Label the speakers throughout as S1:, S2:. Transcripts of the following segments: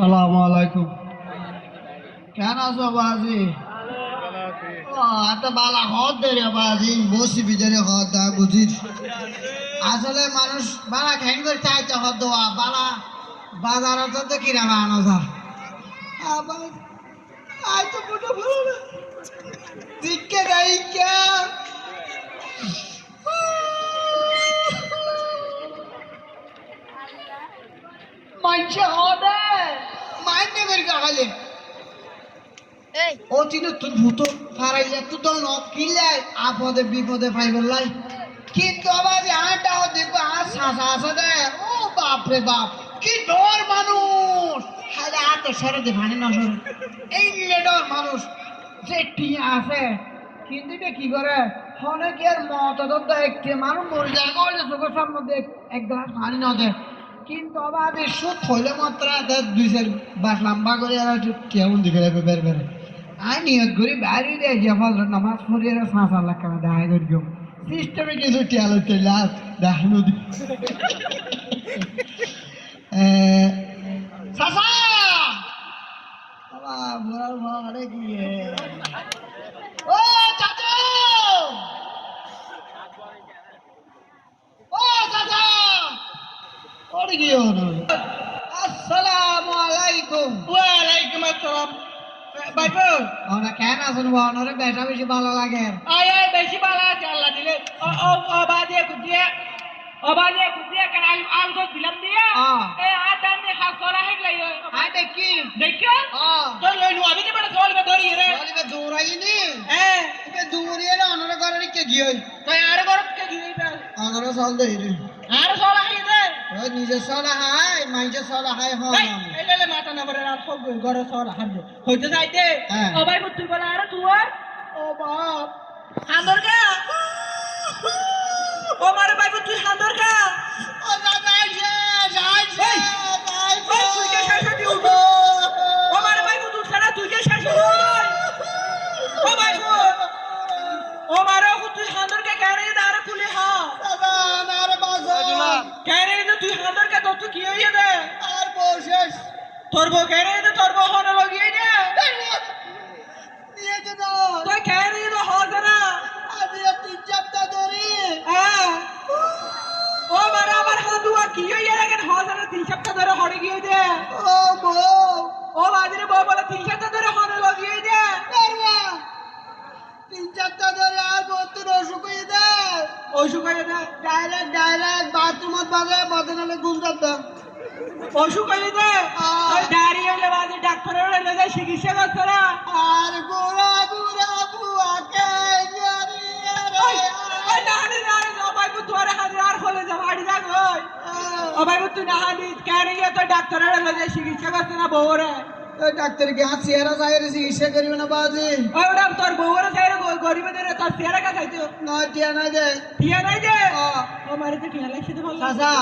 S1: সালাম আলাইকুম। কেন আছো বাজি বালা হদ দে রে বাজি বসি ভিতরে হদ দা বুঝিস আসলে মানুষ বালা ঘ্যাং করে চাইতে হদ দেওয়া বালা বাজারে তো কিরাম আনো যা আবার আই তো মোটা ভালো না দিকে যাই কে মাইছে করি ও তুই ভূত তো আপদে বিপদে পাইবে লাই। কিন্তু আবার যে আটা ও দেখব আর শাসা আছে দে। ও বাপ রে বাপ কি ডর মানুষ। হালে আর তো সরে দে ভানি না সরে। এই ডর মানুষ যে টিয়া আছে কিন্তু এটা কি করে? আর মত দেখতে মানুষ মরে যায় চোখের সামনে দেখ এক গ্লাস পানি না দেয় কিন্তু যে সুখ হইলে মাত্র দুই চার বাস লম্বা করে আর কেমন দিকে রাখবে, বের বের আই নিয়ত করি বাইরে দিয়ে গিয়ে ফজর নামাজ পড়ি আর সাঁচ আল্লাহ কেন দেখা করি গো। সিস্টেমে কিছু টিয়ালো চলে আস দেখানো দি সাসা বাবা বুড়ার মারে গিয়ে ও চাচু ও চাচা ওরে গিয়ে হলো আসসালামু আলাইকুম
S2: ওয়ালাইকুম আসসালাম বাইপো
S1: ওরা কেন বেটা বেশি ভালো লাগে।
S2: আয় বেশি ভালো আছে আল্লাহ দিলে। ও কুদিয়ে অবাদে কুদিয়ে কেন আলু তো দিলাম দিয়ে। এ নে খাস করা
S1: দেখি।
S2: লই নু আমি কে বড় জল মে ধরি রে
S1: বলিবে দৌড়াইনি?
S2: হ্যাঁ
S1: এবে দৌড়িয়ে না ওনারে ঘরে কে গিয়ে
S2: তো আর গরত কে গিয়ে বে
S1: ওনারে চল দেই রে।
S2: আর আই রে
S1: নিজে চলা হাই মাইজে চলা হাই হ
S2: এই লে মাথা না বড় রাত সব গর সর দে হইতে যাইতে। ও ভাই তুই বলা আর তুই? ও বাপ। হান্দর গা ও মারে ভাই তুই হান্দর কা
S1: ও যাইছে যাইছে
S2: এই,
S1: যাইছে
S2: এই, তুই কে শেষ হবি উঠো। ও মারে ভাই তুই ছাড়া তুই কে শেষ হবি ও ভাই ও মারে ও তুই হান্দর কে কেন দে আর কুলি হা
S1: দাদা নারে বাসা
S2: কেন দে তুই হান্দর কে তো তুই কি হইয়া দে
S1: আর বসেস
S2: তোর বউ কেন দে তোর বউ হন লগিয়ে দে
S1: নিয়ে তো না
S2: তুই কেন দে হ জরা
S1: আমি তিন চারটা ধরি
S2: হ্যাঁ ও মারে আমার হান্দুয়া কি হইয়া হ তিন সপ্তাহ ধরে গিয়ে দে
S1: ও বউ।
S2: ও বাজারে বউ বলে তিন সপ্তাহ ধরে লগিয়ে দে
S1: তিন ধরে আর অসুখ হয়ে দেয়
S2: অসুখ হয়ে দে
S1: ডাইরেক্ট ডাইরেক্ট বাথরুমত বাজে বদনালে ঘুম যাতাম
S2: অসুখ হয়ে দে হলে বাজে ডাক্তারের চিকিৎসা করছে না।
S1: আর গোড়া গোড়া
S2: অবাই কু তুই নাহানি কেন গিয়ে তো ডাক্তারের হলে চিকিৎসা করছে না বউরে?
S1: ওই ডাক্তারকে হাত চেহারা চাইরে চিকিৎসা করিবে না বাজি
S2: ওটা তোর বউরে চাইরে গরিবেদের তোর চেহারা কা চাইতো
S1: নয় টিয়া নাই দে।
S2: ঠিয়া নাই যে
S1: ও
S2: মারে তো ঠিয়া লাগছে তো ভালো
S1: চাচা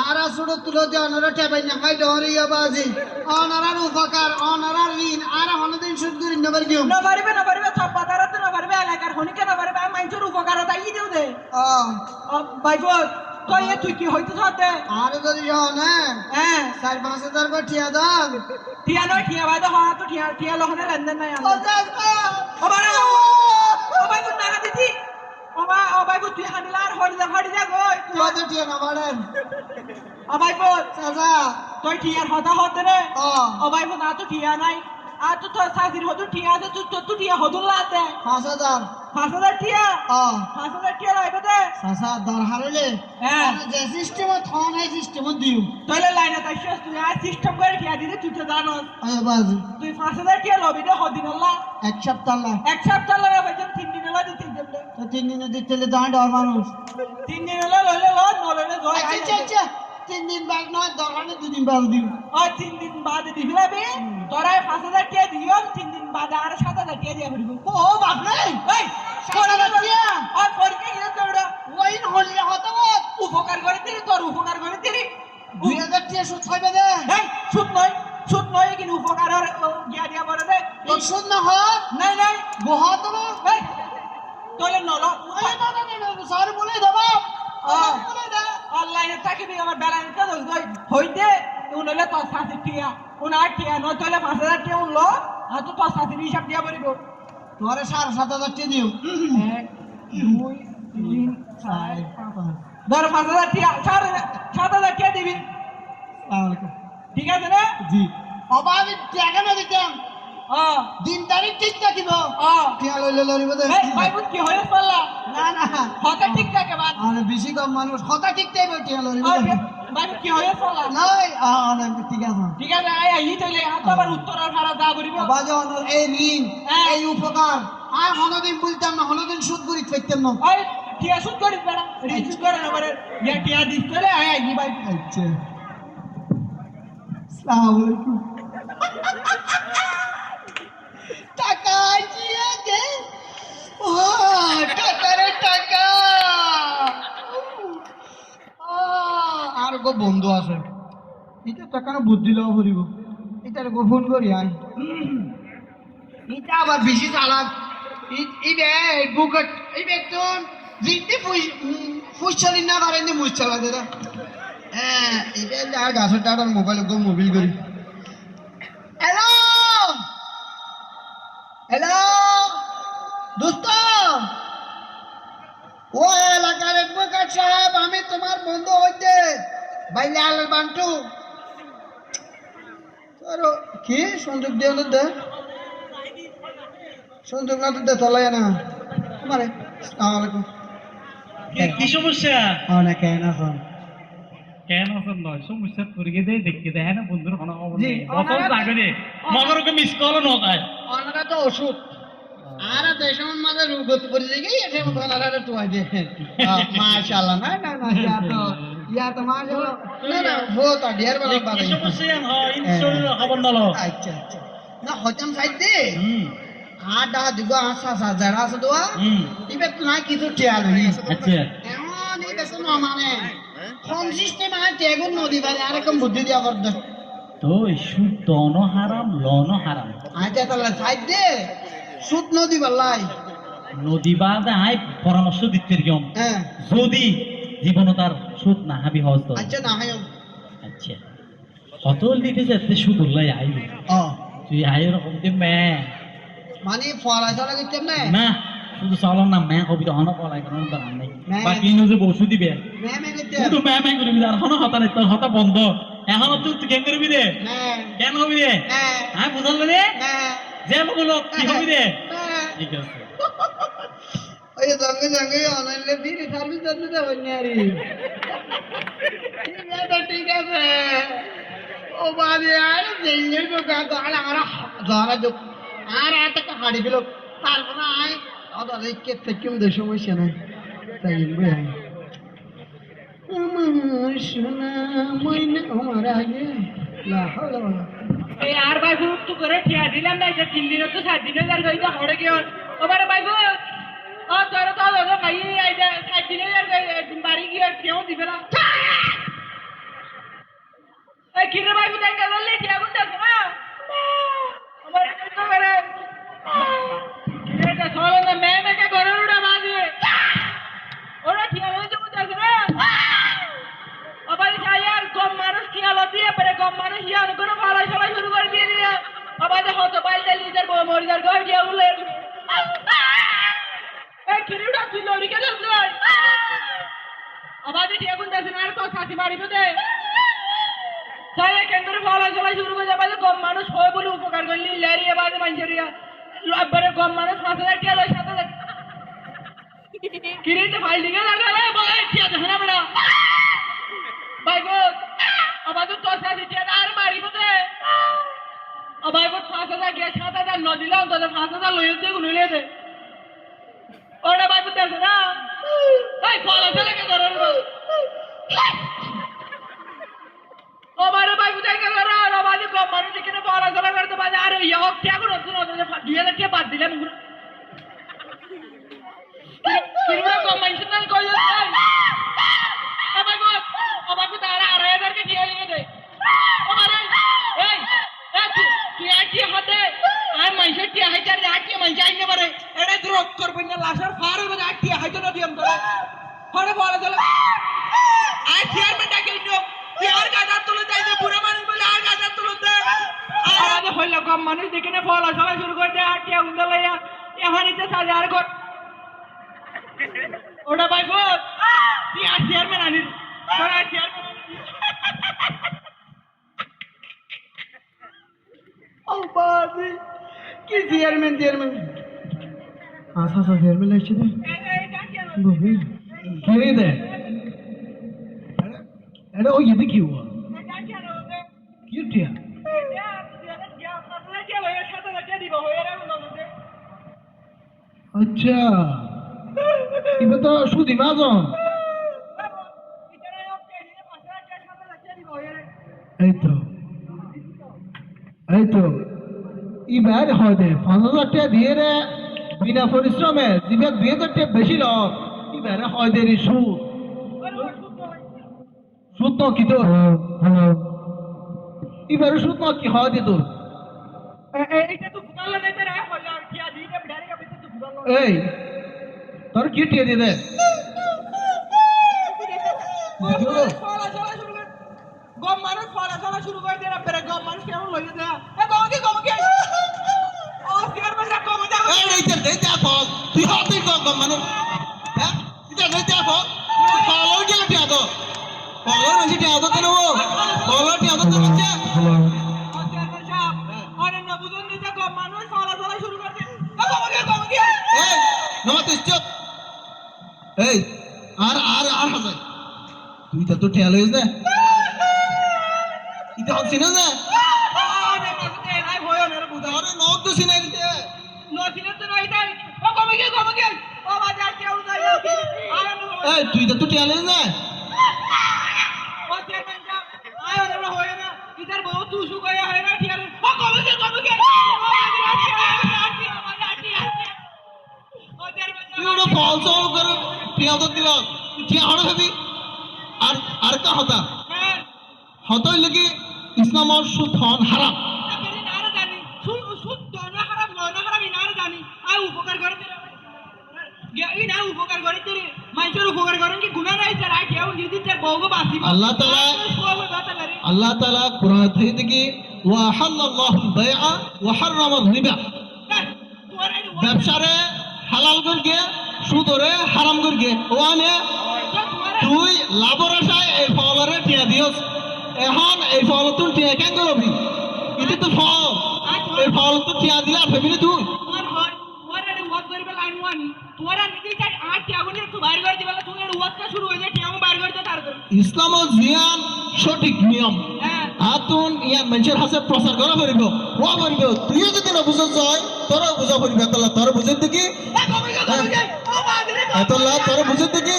S1: আর আসুড়ো তুলো দিয়ে অনারা টেপাই না খাই ডহরিয়া বাজি অনারার উপকার অনারার ঋণ আর হনদিন সুদ করি নেবার কেউ
S2: না পারিবে না পারিবে সব পাতারা তো না পারিবে এলাকার হনিকে না পারিবে মানুষের উপকারতা ই দিও দে।
S1: ও
S2: বাইবো তুই এ তুই কি হইতে সাথে
S1: আর যদি যাও না
S2: হ্যাঁ
S1: চার পাঁচ হাজার করে ঠিয়া দাম
S2: ঠিয়া নয় ঠিয়া বাইদে হওয়া তো ঠিয়া ঠিয়া লহনে লেনদেন নাই
S1: ও চাচা
S2: ও। ভাই না দিতি ও ভাই ও ভাই তুই হানিলা আর হড়ি যা হড়ি যা গই
S1: কত টিয়া না বাড়েন।
S2: ও ভাই বল
S1: চাচা।
S2: তুই ঠিয়ার হতা হতে রে।
S1: ও।
S2: ভাই না তো ঠিয়া নাই। আর তো তোর সাজির হদু ঠিয়া আছে তুই তো ঠিয়া হদুন লাতে।
S1: পাঁচ হাজার।
S2: পাঁচ হাজার ঠিয়া
S1: ও
S2: পাঁচ হাজার ঠিয়া লাইবে দে
S1: চাচা দর হারলে
S2: হ্যাঁ
S1: যে সিস্টেমত হন এই সিস্টেমত দিও।
S2: তাহলে লাইনে তাই তুই আর সিস্টেম করে ঠিয়া দিতে তুই তো জানোস।
S1: ওই বাজি।
S2: তুই পাঁচ হাজার টিয়া লবি দে হদিন আল্লাহ।
S1: এক সপ্তাহ লা
S2: এক সপ্তাহ তিন দিন হলো দিতে দেবে
S1: তো তিন দিনে দিতে দাঁড় মানুষ।
S2: তিন দিন হলো লইলে ল জয়
S1: আচ্ছা আচ্ছা। তিন দিন বাদ নয় দরকারে দুদিন বাদ দিও
S2: ও তিন দিন বাদ দিবি লাবি তোরা পাঁচ হাজার টিয়া দিও তিন দিন বাদ আর সাত হাজার টিয়া দিয়ে ভরবি
S1: ও বাপরে
S2: এই
S1: সাত হাজার টিয়া?
S2: আর পরীক্ষা গিয়ে তোরা
S1: ওই হলে হতো
S2: উপকার করে দিলি তোর উপকার করে দিলি।
S1: দুই হাজার টিয়া সুদ খাইবে দে।
S2: এই সুদ নয় সুদ নয় কিন্তু উপকার গিয়া দিয়া বলে দে।
S1: তোর সুদ না হত
S2: নাই নাই।
S1: বহত না
S2: এই তোলে নল
S1: না বলে দেবা।
S2: অনলাইনে থাকিবি আমার ব্যালেন্স হইতে উনলে তোর সাথে টিয়া উনার টিয়া নয় তাহলে পাঁচ হাজার টিয়া উনলো আর তো তোর সাথে হিসাব দিয়া
S1: তোরে সাড়ে সাত হাজার টি দিও।
S2: এক দুই তিন চার ধর পাঁচ হাজার সাত হাজার সাত হাজার দিবি। ঠিক আছে না?
S1: জি। আমি টাকা না দিতাম। দিন তারিখ ঠিক থাকিব টিয়া লইলে লরিব দে
S2: কি হয়ে পারলা
S1: না না।
S2: হতে ঠিক থাকে বাদ?
S1: আর বেশি কম মানুষ কথা ঠিক থাকবে টিয়া লরিব
S2: ভাইবুত কি হয়ে পারলা
S1: নাই অনেক ঠিক আছে।
S2: ঠিক আছে এই এই তাইলে হাত আবার উত্তর আর দা করিব।
S1: বাজন এই ঋণ
S2: হ্যাঁ।
S1: এই উপকার। আর হনদিন বলতাম না হনদিন সুদ করি থাকতাম না।
S2: টিয়া শুট করিস বেড়া রিচুট করে না বারে ইয়া টিয়া দিস আই ভাই।
S1: আচ্ছা। আসসালামু আলাইকুম। টাকা। রে আর গো বন্ধু আছে। এটা টাকা না বুদ্ধি লওয়া করিব এটা গো ফোন করি আই। এটা আবার বেশি চালাক। ইবে বুকট ইবে তো জিতে ফুইছালি না পারেন মুছ চালা দাদা হ্যাঁ ইবে আর গাছের টাটার মোবাইল গো মোবিল করি। হ্যালো! হ্যালো! ও এলাকার অ্যাডভোকেট সাহেব আমি তোমার বন্ধু হইতে ভাই লাল বান্টু। তোর কি? সন্দুক দিয়ে না দে। সন্দুক না দে তলাই না মানে আসসালামু আলাইকুম।
S3: কি- সমস্যা?
S1: অনেক কেন আছেন?
S3: কেন আছেন নয় সমস্যা পড়ে দেয় দেখতে দেয় না বন্ধুর কোনো খবর
S1: জি,
S3: নেই।
S1: ওনারা-
S3: জাগে মনের মিস কল ন যায়
S1: ওনারা তো ওষুধ আর দেশের মাঝে রোগত পড়ে গিয়ে এসে মতো ওনারা টুয়াই দিয়ে মাশাআল্লাহ না না না ইয়া তো ইয়া তো মাশাআল্লাহ না না বহুত ডিয়ার বলা
S3: কি
S1: বাবা আচ্ছা আচ্ছা। না হতাম সাইড দে। আর ডা দিব আসা সা যারা আছে দোয়া ইবে তো না কিছু টিয়াল নি
S3: আচ্ছা।
S1: এমন ইবে তো না মানে। কোন সিস্টেম আছে তেগুন নদী বারে আরেকম বুদ্ধি দিয়া কর
S3: তো সুদ দন হারাম লন হারাম।
S1: আচ্ছা তাহলে সাইড দে। সুত নদী বালাই
S3: নদী বাদ আই পরামর্শ দিতে কিয়ম
S1: হ্যাঁ।
S3: যদি জীবন তার সুদ না হাবি হজ তো
S1: আচ্ছা না হয়
S3: আচ্ছা। কত দিতে যাচ্ছে সুদ উল্লাই আইবি তুই আই রকম যে মে।
S1: মানে ফলা চলা দিতাম না?
S3: না শুধু চলো না মে কবি তো হন পলাই কোনো দাঁড়ান নাই। বাকি যে বসু দিবে।
S1: মে মে দিতাম
S3: শুধু মে মে করবি আর এখনও হতা নেই তোর হতা বন্ধ। এখনও তুই কেন করবি রে? কেন হবি রে? হ্যাঁ বুঝল রে?
S1: মে।
S3: যে বলো কি হবি রে? ঠিক আছে।
S1: ওই সঙ্গে সঙ্গে অনলাইনে ফিরে সার্ভিস দিতে দেবেন না রে। ঠিক আছে ঠিক আছে। ও বাদে আর জেলে তো আর আর ধরা যোগ আর এত হাড়ি দিল। তারপরে আয়। অদারে কে থেকে ওদের সমস্যা নাই? তাই বুঝাই আমার সোনা ময়না আমার আগে লা হাওলা ওয়ালা
S2: এই আর ফুট তো করে ঠিয়া দিলাম না যে তিন দিন তো সাত দিনে যার গইতে হড়ে গিয়ে ওবারে ভাই ফুট ও তোর তো দাদা খাই আই যে সাত দিনে যার বাড়ি গিয়ে কেউ দিবে না এই কিরে ফুট একটা বললে ঠিয়া গুন দেখো না আমার তো তা মানুষ ইয়া করে ফালাই ফালাই শুরু করে দিয়ে দিলে। আবার হতো পাইলে লিটার বউ মরি যার ঘর গিয়া উলে এই কিরিটা তুই লড়ি কে শুরু করে যাবে মানুষ হয় বলে উপকার করলি লেরিয়া বাজে মানুষের মানুষ পাঁচ হাজার টিয়া লয়, সাত হাজার। কিরিতে বাইগো আবাদু তোসা দিতে আর মারিব দে আবাইগো ফাঁসা দা গে ছাতা দা নদিলা অন্তত ফাঁসা দা লইতে দে গুনলে দে। ওরা বাইগো দেছে না? কম মারে দিকে না? হাজার বাদ দিলে মুগুর কিরুরা কম মাইন্সনাল কই যাচ্ছে আমাকে আমাকে তারা আড়াই হাজার কে দিয়ে লিখে দে ও মারে এই এই তুই- তুই আটি হাতে আর মাইসের টিয়া হাইতে আর আটি মাইসে আইনে পারে এটা দ্রোগ করবেন না লাশের ফার হবে আটি হাইতে না দিয়াম তোরা ফরে ফরে চলে আই চেয়ারম্যান ডাকে নিও। চেয়ার গাদার তুলে যাইতে বুড়া মানুষ হইল কম মানুষ দেখে না ফল সবাই শুরু করে দেয় আটিয়া উন্দা লইয়া। এখন ইতে সাজে আর কর ওটা ভাই বল তুই আর চেয়ারম্যান আনিস। তোর আর চেয়ারম্যান
S1: কি চেয়ারম্যান চেয়ারম্যান আচ্ছা আচ্ছা চেয়ারম্যান লাগছে রে বাবু
S3: কি রে দে এটা ওই এদিকে কি হুয়া কি টিয়া আচ্ছা এবার তো সুদি মাজন এই তো এই তো এবার হয় দে পাঁচ হাজার টাকা দিয়ে রে বিনা পরিশ্রমে যেবার দুই হাজার টাকা বেশি লস এবারে হয় দে রে সুদ সুদ তো কি তোর এবারে সুদ তো কি হয় দে তোর এই তোর কি টিয়া দিয়ে দে
S2: গম মানুষ চলা শুরু করে দিয়ে রাখবে গম মানুষ কেমন লইয়ে দেয়া গম কি গম কি ও চেয়ারম্যান না গম দেয়া
S4: এই এইটা তুই হাতে মানে হ্যাঁ
S2: না গম মানুষ
S4: এই আর আর আর হাসাই তুই তো টিয়া লইস না এটা হচ্ছে না না আরে নক তো সিনাই
S2: তো তুই
S4: টিয়া হড় হবি আর আর কা হতা?
S2: হ্যাঁ।
S4: হত ইসলামর সুদ হারাম?
S2: না না না না উপকার করে এই না উপকার করে
S4: আল্লাহ তাআলা- আল্লাহ তাআলা কোরআন থেকে ব্যবসারে হালাল করগে সুদরে হারাম করগে। ওয়ানে তুই লাভর আশায় এই ফলরে টিয়া দিয়স। এখন এই ফল তুই টিয়া কেন করবি? এটা তো ফল। এই ফল তো টিয়া দিলে আর ভাবি না তুই।
S2: তোমার হয় তোমার ওয়াজ করবে লাইন ওয়ানি। তোমার আর
S4: ইসলাম জিয়ান সঠিক নিয়ম।
S2: হ্যাঁ।
S4: আতুন ইয়া মানুষের হাতে প্রচার করা পারিব হওয়া পারিব তুইও যদি না বুঝত যায় তোরও বুঝা পারিব এতলা তোর বুঝত দেখি? এতলা তোর বুঝত দেখি?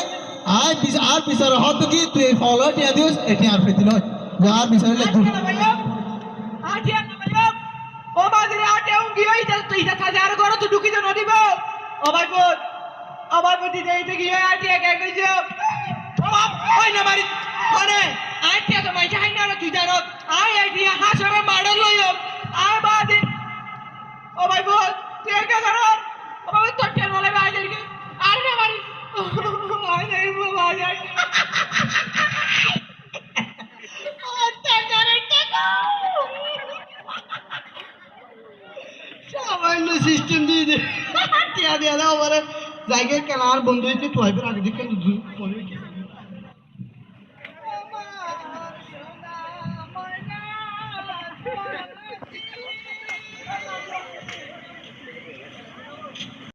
S4: আর আর বিচার হত দেখি তুই এই ফল টিয়া দিস এটি আর ফেতি নয় আর বিচার লাগবে
S2: ও বাজারে আটে উঙ্গি ওই তো ইটা সাজে আর করো তো ঢুকি তো নদীব ও ভাই বোন বোন দিতে এইতে গিয়ে আটে একা কইছে? ওই না মারি ওরে আটে তো মাইছে হাই না তুই জানো আই আইটি হাসরে মাডল লইও। আই বাদে ও ভাই বোন তুই একা করো ও ভাই তোর টেন বলে বাজার কি আর না মারি। আই নাই বাজার
S1: সামান্য সিস্টেম দিয়ে দে। টিয়া দিয়ে দাও আমার জায়গায় কেনার বন্ধু হইতে তুই আগে দেখে